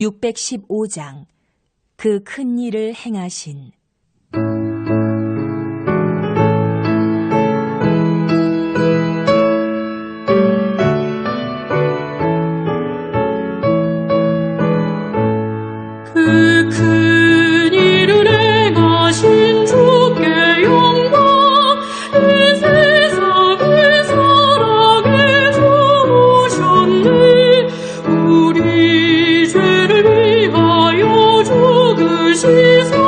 615장 그 큰 일을 행하신. 그 是主。